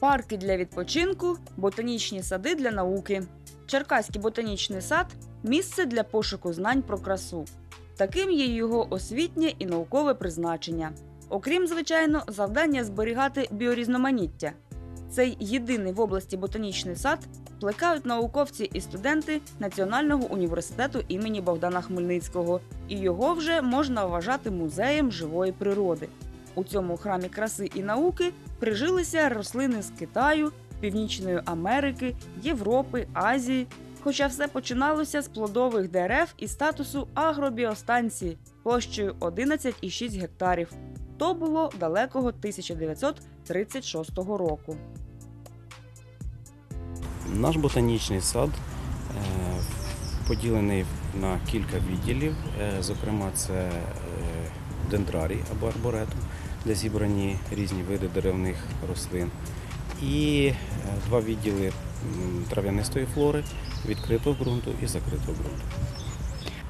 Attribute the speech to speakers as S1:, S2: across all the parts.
S1: парки для відпочинку, ботанічні сади для науки. Черкаський ботанічний сад місце для пошуку знань про красу. Таким є його освітнє і наукове призначення. Окрім, звичайно, завдання зберігати біорізноманіття. Цей єдиний в області ботанічний сад плекають науковці і студенти Національного університету імені Богдана Хмельницького, і його вже можна вважати музеєм живої природи. У цьому храмі краси і науки прижилися рослини з Китаю, Північної Америки, Європи, Азії. Хоча все починалося з плодових дерев і статусу агробіостанції площею 11,6 гектарів. То було далекого 1936 року.
S2: Наш ботанічний сад е, поділений на кілька відділів. Е, Зокрема, це е, дендрарій або арборетум, де зібрані різні види деревних рослин. І е, два відділи трав'янистої флори, відкритого ґрунту і закритого ґрунту.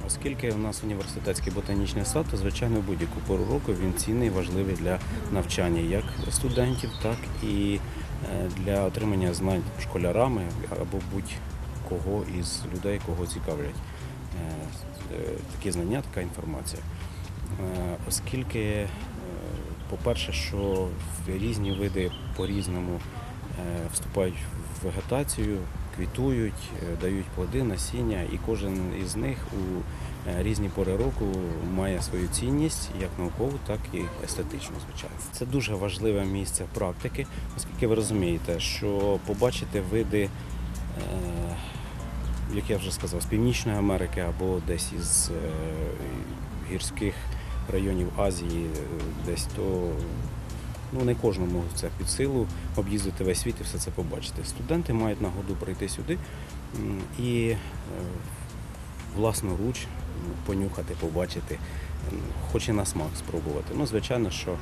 S2: Оскільки у нас університетський ботанічний сад, то звичайно будь-яку пору року він цінний і важливий для навчання як студентів, так і е, для отримання знань школярами або будь-кого із людей, кого цікавлять е, такі знання, така інформація. Оскільки, по-перше, що різні види по-різному е, вступають в вегетацію, квітують, е, дають плоди, насіння, і кожен із них у е, різні пори року має свою цінність як наукову, так і естетичну, звичайно. Це дуже важливе місце практики, оскільки ви розумієте, що побачити види, як я вже сказав, з Північної Америки або десь із гірських районів Азії, е, десь то ну, не кожному це під силу об'їздити весь світ і все це побачити. Студенти мають нагоду прийти сюди і е, власноруч понюхати, побачити, хоч і на смак спробувати. Ну, звичайно, що е,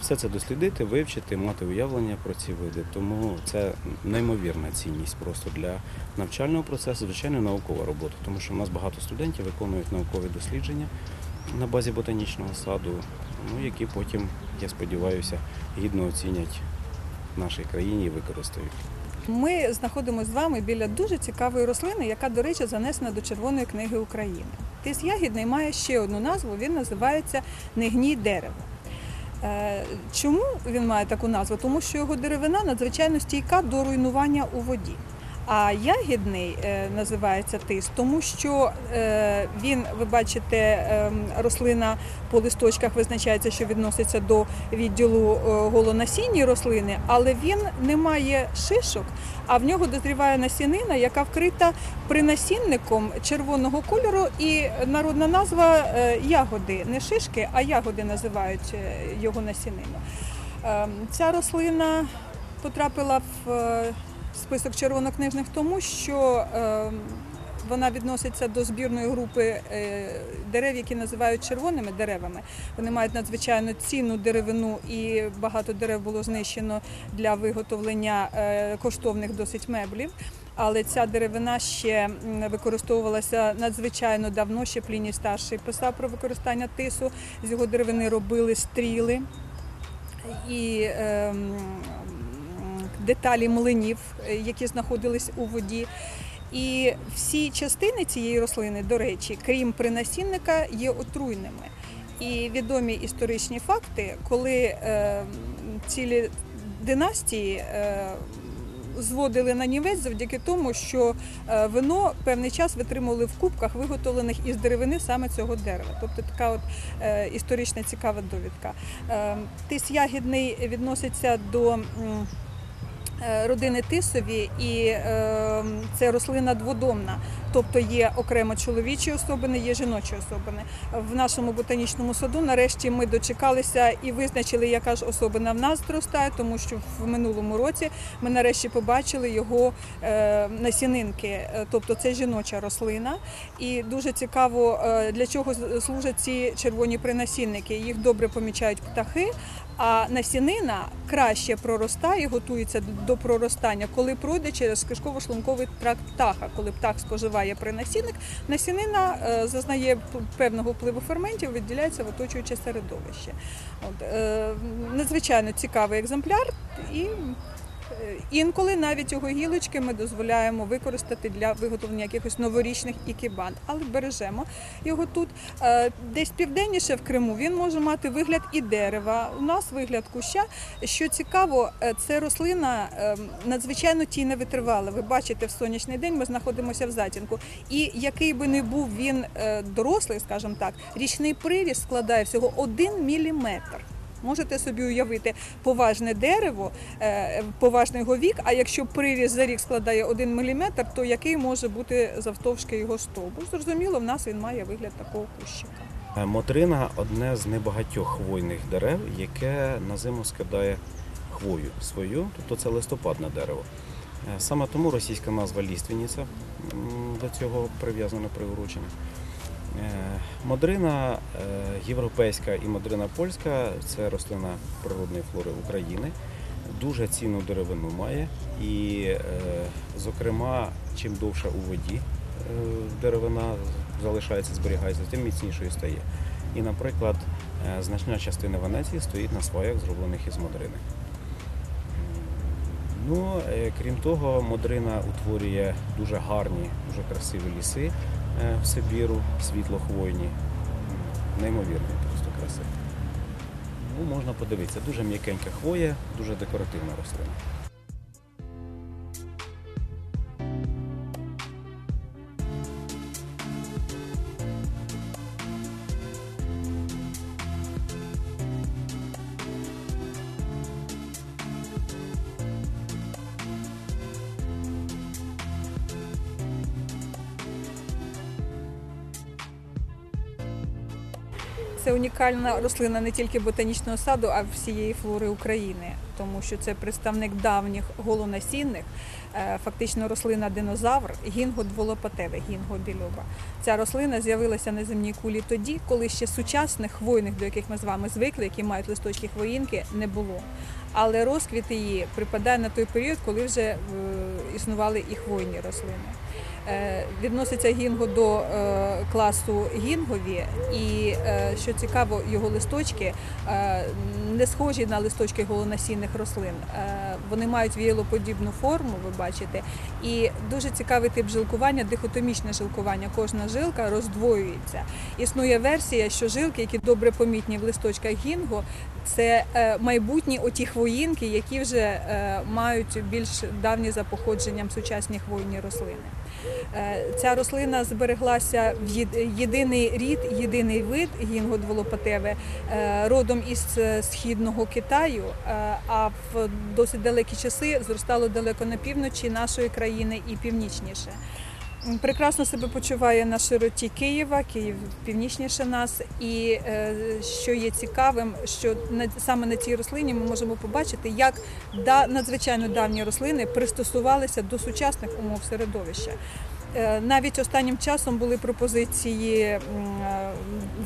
S2: все це дослідити, вивчити, мати уявлення про ці види. Тому це неймовірна цінність просто для навчального процесу, звичайно, наукова робота, тому що в нас багато студентів виконують наукові дослідження на базі ботанічного саду, ну, які потім, я сподіваюся, гідно оцінять в нашій країні і використають.
S3: Ми знаходимося з вами біля дуже цікавої рослини, яка, до речі, занесена до Червоної книги України. Тис ягідний має ще одну назву, він називається негній дерево. Е, Чому він має таку назву? Тому що його деревина надзвичайно стійка до руйнування у воді. А ягідний е, називається тис, тому що е, він, ви бачите, е, рослина по листочках визначається, що відноситься до відділу е, голонасінні рослини, але він не має шишок, а в нього дозріває насінина, яка вкрита принасінником червоного кольору, і народна назва ягоди, не шишки, а ягоди називають його насінину. Е, Ця рослина потрапила в список червонокнижних тому, що е, вона відноситься до збірної групи е, дерев, які називають червоними деревами. Вони мають надзвичайно цінну деревину, і багато дерев було знищено для виготовлення е, коштовних досить меблів. Але ця деревина ще використовувалася надзвичайно давно. Ще Пліній старший писав про використання тису. З його деревини робили стріли і ем, деталі млинів, е, які знаходились у воді. І всі частини цієї рослини, до речі, крім принасінника, є отруйними. І відомі історичні факти, коли е, цілі династії е, зводили на нівець завдяки тому, що е, вино певний час витримували в кубках, виготовлених із деревини саме цього дерева. Тобто така от е, історична цікава довідка. Е, тис ягідний відноситься до. е, Родини тисові, і е, це рослина дводомна, тобто є окремо чоловічі особини, є жіночі особини. В нашому ботанічному саду нарешті ми дочекалися і визначили, яка ж особина в нас зростає, тому що в минулому році ми нарешті побачили його е, насінинки, Е, тобто це жіноча рослина. І дуже цікаво, е, для чого служать ці червоні принасінники. Їх добре помічають птахи. А насінина краще проростає, готується до проростання, коли пройде через кишково-шлунковий тракт птаха. Коли птах споживає принасінник, насінина е, зазнає певного впливу ферментів, відділяється в оточуюче середовище. От, е, надзвичайно цікавий екземпляр і Інколи навіть його гілочки ми дозволяємо використати для виготовлення якихось новорічних ікебан, але бережемо його тут. Е, Десь південніше в Криму він може мати вигляд і дерева. У нас вигляд куща. Що цікаво, е, це рослина е, надзвичайно тіньне витривала. Ви бачите, в сонячний день ми знаходимося в затінку. І який би не був він е, дорослий, скажімо так, річний привіз складає всього 1 міліметр. Можете собі уявити поважне дерево, е, поважний його вік. А якщо приріз за рік складає 1 мм, то який може бути завтовшки його стовбур? Зрозуміло, в нас він має вигляд такого кущика.
S2: Е, Мотрина одне з небагатьох хвойних дерев, яке на зиму скидає хвою свою, тобто це листопадне дерево. Е, Саме тому російська назва ліственниця до цього прив'язана приурочена. Е, Модрина е, європейська і модрина польська це рослина природної флори України. Дуже цінну деревину має і, е, зокрема, чим довше у воді деревина залишається, зберігається, тим міцнішою стає. І, наприклад, значна частина Венеції стоїть на сваях, зроблених із модрини. Ну, крім того, модрина утворює дуже гарні, дуже красиві ліси в Сибіру, світлохвойні. М, Неймовірно, просто красиво. Ну, можна подивитися, дуже м'якенька хвоя, дуже декоративна рослина.
S3: Це унікальна рослина не тільки ботанічного саду, а всієї флори України, тому що це представник давніх голонасінних, е, фактично рослина динозавр, гінго дволопатеве, гінго більоба. Ця рослина з'явилася на земній кулі тоді, коли ще сучасних хвойних, до яких ми з вами звикли, які мають листочки хвоїнки, не було. Але розквіт її припадає на той період, коли вже е, існували і хвойні рослини. Е, Відноситься гінго до е, класу гінгові, і е, що цікаво, його листочки не схожі на листочки голонасінних рослин. Вони мають віялоподібну форму, ви бачите, і дуже цікавий тип жилкування, дихотомічне жилкування. Кожна жилка роздвоюється. Існує версія, що жилки, які добре помітні в листочках гінго, це майбутні оті хвоїнки, які вже мають більш давні за походженням сучасні хвойні рослини. Е, Ця рослина збереглася в єдиний рід, єдиний вид гінго дволопатеве, е, родом із е, східного Китаю, а в досить далекі часи зростало далеко на півночі нашої країни і північніше. Прекрасно себе почуває на широті Києва, Київ північніше нас. І е, що є цікавим, що саме на цій рослині ми можемо побачити, як надзвичайно давні рослини пристосувалися до сучасних умов середовища. Е, Навіть останнім часом були пропозиції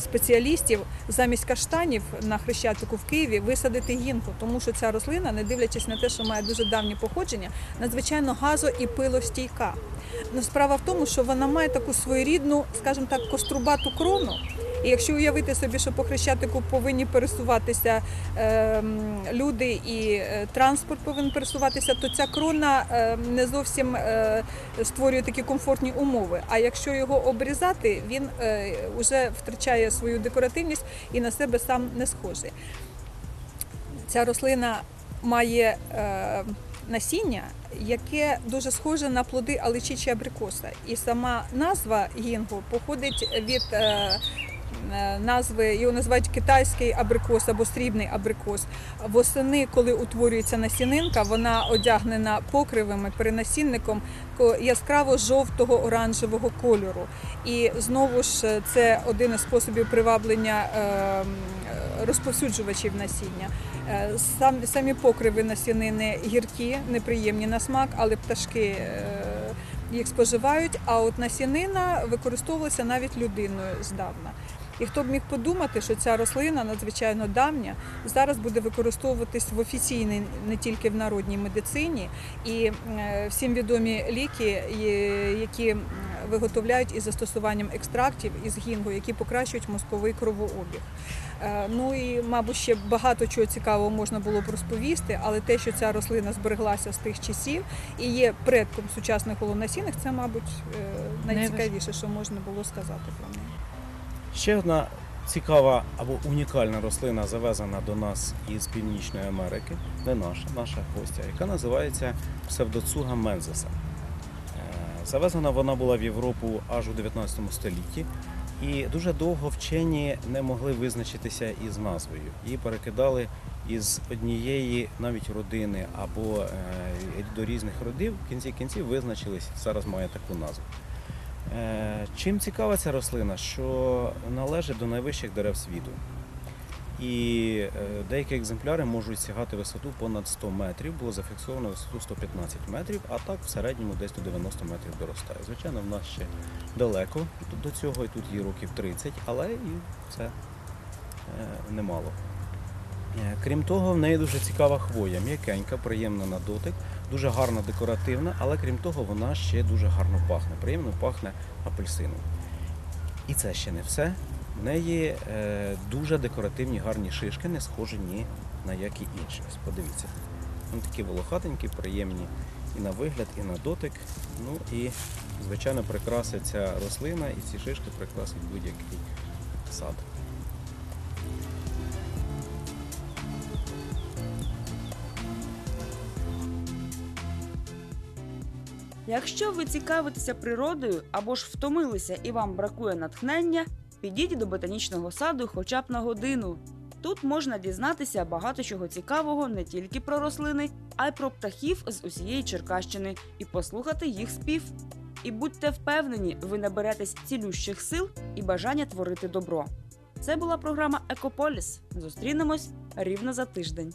S3: спеціалістів замість каштанів на хрещатику в Києві висадити гінку, тому що ця рослина, не дивлячись на те, що має дуже давнє походження, надзвичайно газо і пилостійка. Но справа в тому, що вона має таку своєрідну, скажімо так, кострубату крону. І якщо уявити собі, що по хрещатику повинні пересуватися ем, люди і е, транспорт повинен пересуватися, то ця крона ем, не зовсім е, створює такі комфортні умови. А якщо його обрізати, він е, вже втрачає свою декоративність і на себе сам не схожий. Ця рослина має е, насіння, яке дуже схоже на плоди аличі чи абрикоса. І сама назва гінго походить від е, е, назви, його називають китайський абрикос або срібний абрикос. Восени, коли утворюється насінинка, вона одягнена покривами, перенасінником яскраво жовтого оранжевого кольору. І знову ж е, це один із способів приваблення е, е, розповсюджувачів насіння. Е, самі покриви насінини гіркі, неприємні на смак, але пташки е, їх споживають. А от насінина використовувалася навіть людиною здавна. І хто б міг подумати, що ця рослина надзвичайно давня, зараз буде використовуватись в офіційній, не тільки в народній медицині, і е, всім відомі ліки, які виготовляють із застосуванням екстрактів із гінгу, які покращують мозковий кровообіг. Е, Ну і, мабуть, ще багато чого цікавого можна було б розповісти, але те, що ця рослина збереглася з тих часів і є предком сучасних головносінних, це, мабуть, е, найцікавіше, що можна було сказати про неї.
S2: Ще одна цікава або унікальна рослина завезена до нас із Північної Америки, не наша, наша гостя, яка називається псевдоцуга мензеса. Е, Завезена вона була в Європу аж у 19 столітті, і дуже довго вчені не могли визначитися із назвою. Її перекидали із однієї навіть родини або е, до різних родів. В кінці кінців визначились, зараз має таку назву. Е, Чим цікава ця рослина, що належить до найвищих дерев світу. І е, деякі екземпляри можуть сягати висоту понад 100 метрів, було зафіксовано висоту 115 метрів, а так в середньому десь до 90 метрів доростає. Звичайно, в нас ще далеко до цього, і тут їй років 30, але і це е, немало. Крім того, в неї дуже цікава хвоя, м'якенька, приємна на дотик, дуже гарно декоративна, але крім того, вона ще дуже гарно пахне. Приємно пахне апельсином. І це ще не все. В неї е, дуже декоративні гарні шишки, не схожі ні на які інші. Подивіться. Вони такі волохатенькі, приємні і на вигляд, і на дотик. Ну і, звичайно, прикрасить ця рослина, і ці шишки прикрасить будь-який сад.
S1: Якщо ви цікавитеся природою або ж втомилися і вам бракує натхнення, підіть до ботанічного саду хоча б на годину. Тут можна дізнатися багато чого цікавого не тільки про рослини, а й про птахів з усієї Черкащини і послухати їх спів. І будьте впевнені, ви наберетесь цілющих сил і бажання творити добро. Це була програма Екополіс. Зустрінемось рівно за тиждень.